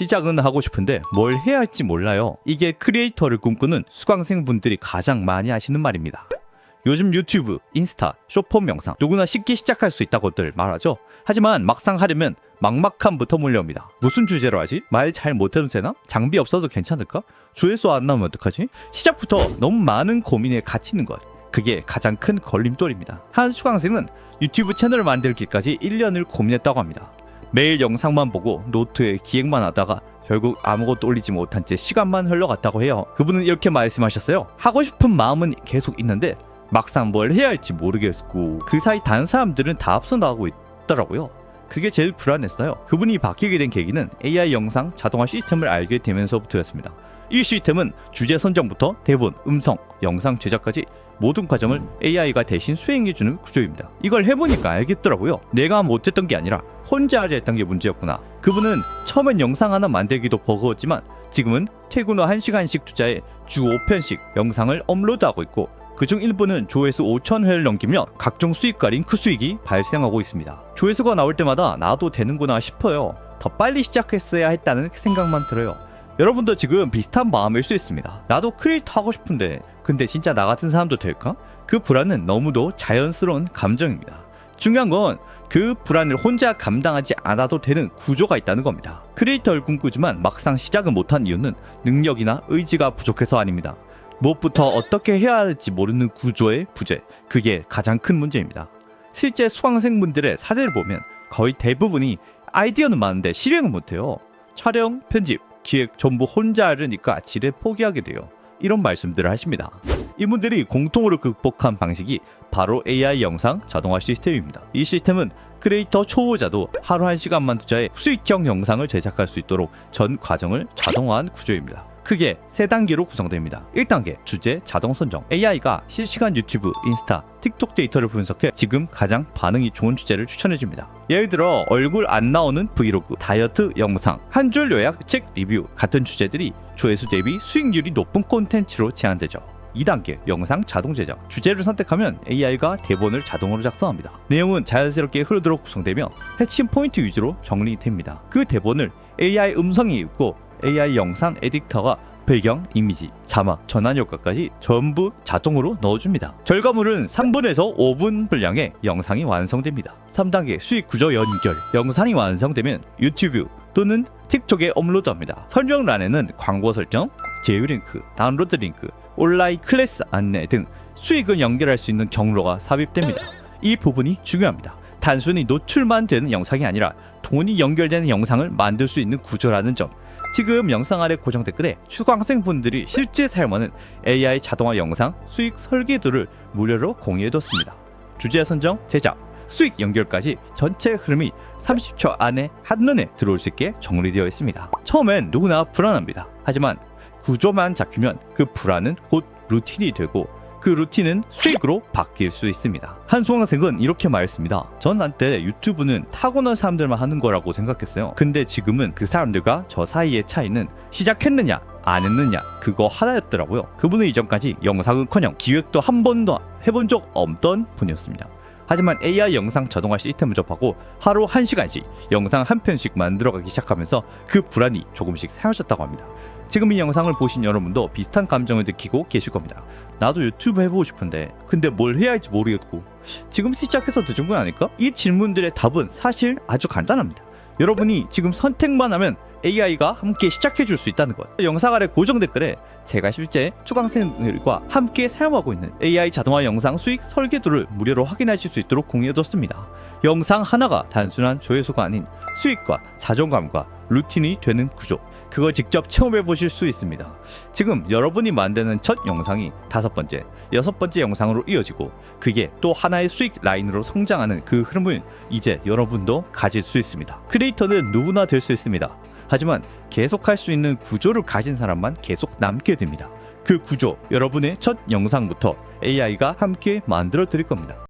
시작은 하고 싶은데 뭘 해야 할지 몰라요. 이게 크리에이터를 꿈꾸는 수강생분들이 가장 많이 하시는 말입니다. 요즘 유튜브, 인스타, 쇼폼 영상 누구나 쉽게 시작할 수 있다고들 말하죠. 하지만 막상 하려면 막막함부터 몰려옵니다. 무슨 주제로 하지? 말 잘 못해도 되나? 장비 없어도 괜찮을까? 조회수 안 나오면 어떡하지? 시작부터 너무 많은 고민에 갇히는 것. 그게 가장 큰 걸림돌입니다. 한 수강생은 유튜브 채널을 만들기까지 1년을 고민했다고 합니다. 매일 영상만 보고 노트에 기획만 하다가 결국 아무것도 올리지 못한 채 시간만 흘러갔다고 해요. 그분은 이렇게 말씀하셨어요. 하고 싶은 마음은 계속 있는데 막상 뭘 해야 할지 모르겠고 그 사이 다른 사람들은 다 앞서 나가고 있더라고요. 그게 제일 불안했어요. 그분이 바뀌게 된 계기는 AI 영상 자동화 시스템을 알게 되면서부터였습니다. 이 시스템은 주제 선정부터 대본, 음성, 영상 제작까지 모든 과정을 AI가 대신 수행해주는 구조입니다. 이걸 해보니까 알겠더라고요. 내가 못했던 게 아니라 혼자 하려 했던 게 문제였구나. 그분은 처음엔 영상 하나 만들기도 버거웠지만 지금은 퇴근 후 1시간씩 투자해 주 5편씩 영상을 업로드하고 있고 그중 일부는 조회수 5천 회를 넘기면 각종 수익과 링크 수익이 발생하고 있습니다. 조회수가 나올 때마다 나도 되는구나 싶어요. 더 빨리 시작했어야 했다는 생각만 들어요. 여러분도 지금 비슷한 마음일 수 있습니다. 나도 크리에이터 하고 싶은데 근데 진짜 나 같은 사람도 될까? 그 불안은 너무도 자연스러운 감정입니다. 중요한 건 그 불안을 혼자 감당하지 않아도 되는 구조가 있다는 겁니다. 크리에이터를 꿈꾸지만 막상 시작을 못한 이유는 능력이나 의지가 부족해서 아닙니다. 무엇부터 어떻게 해야 할지 모르는 구조의 부재, 그게 가장 큰 문제입니다. 실제 수강생분들의 사례를 보면 거의 대부분이 아이디어는 많은데 실행을 못해요. 촬영, 편집, 기획 전부 혼자 하려니까 지레 포기하게 돼요. 이런 말씀들을 하십니다. 이분들이 공통으로 극복한 방식이 바로 AI 영상 자동화 시스템입니다. 이 시스템은 크리에이터 초보자도 하루 한 시간만 투자해 수익형 영상을 제작할 수 있도록 전 과정을 자동화한 구조입니다. 크게 세 단계로 구성됩니다. 1단계 주제 자동 선정. AI가 실시간 유튜브, 인스타, 틱톡 데이터를 분석해 지금 가장 반응이 좋은 주제를 추천해 줍니다. 예를 들어 얼굴 안 나오는 브이로그, 다이어트 영상, 한 줄 요약, 책 리뷰 같은 주제들이 조회수 대비 수익률이 높은 콘텐츠로 제한되죠. 2단계 영상 자동 제작 주제를 선택하면 AI가 대본을 자동으로 작성합니다 내용은 자연스럽게 흐르도록 구성되며 핵심 포인트 위주로 정리됩니다 그 대본을 AI 음성이 읽고 AI 영상 에디터가 배경, 이미지, 자막, 전환 효과까지 전부 자동으로 넣어줍니다. 결과물은 3분에서 5분 분량의 영상이 완성됩니다. 3단계 수익 구조 연결. 영상이 완성되면 유튜브 또는 틱톡에 업로드합니다. 설명란에는 광고 설정, 제휴 링크, 다운로드 링크, 온라인 클래스 안내 등 수익을 연결할 수 있는 경로가 삽입됩니다. 이 부분이 중요합니다. 단순히 노출만 되는 영상이 아니라 돈이 연결되는 영상을 만들 수 있는 구조라는 점. 지금 영상 아래 고정 댓글에 수강생분들이 실제 사용하는 AI 자동화 영상 수익 설계도를 무료로 공유해뒀습니다. 주제 선정, 제작, 수익 연결까지 전체 흐름이 30초 안에 한눈에 들어올 수 있게 정리되어 있습니다. 처음엔 누구나 불안합니다. 하지만 구조만 잡히면 그 불안은 곧 루틴이 되고 그 루틴은 수익으로 바뀔 수 있습니다. 한 수강생은 이렇게 말했습니다. 전 한때 유튜브는 타고난 사람들만 하는 거라고 생각했어요. 근데 지금은 그 사람들과 저 사이의 차이는 시작했느냐 안 했느냐 그거 하나였더라고요. 그분은 이전까지 영상은커녕 기획도 한 번도 해본 적 없던 분이었습니다. 하지만 AI 영상 자동화 시스템을 접하고 하루 1시간씩 영상 한 편씩 만들어가기 시작하면서 그 불안이 조금씩 사라졌다고 합니다. 지금 이 영상을 보신 여러분도 비슷한 감정을 느끼고 계실 겁니다. 나도 유튜브 해보고 싶은데 근데 뭘 해야 할지 모르겠고 지금 시작해서 늦은 건 아닐까? 이 질문들의 답은 사실 아주 간단합니다. 여러분이 지금 선택만 하면 AI가 함께 시작해 줄 수 있다는 것. 영상 아래 고정 댓글에 제가 실제 수강생들과 함께 사용하고 있는 AI 자동화 영상 수익 설계도를 무료로 확인하실 수 있도록 공유해뒀습니다. 영상 하나가 단순한 조회수가 아닌 수익과 자존감과 루틴이 되는 구조. 그거 직접 체험해 보실 수 있습니다. 지금 여러분이 만드는 첫 영상이 다섯 번째, 여섯 번째 영상으로 이어지고 그게 또 하나의 수익 라인으로 성장하는 그 흐름을 이제 여러분도 가질 수 있습니다. 크리에이터는 누구나 될 수 있습니다. 하지만 계속할 수 있는 구조를 가진 사람만 계속 남게 됩니다. 그 구조, 여러분의 첫 영상부터 AI가 함께 만들어 드릴 겁니다.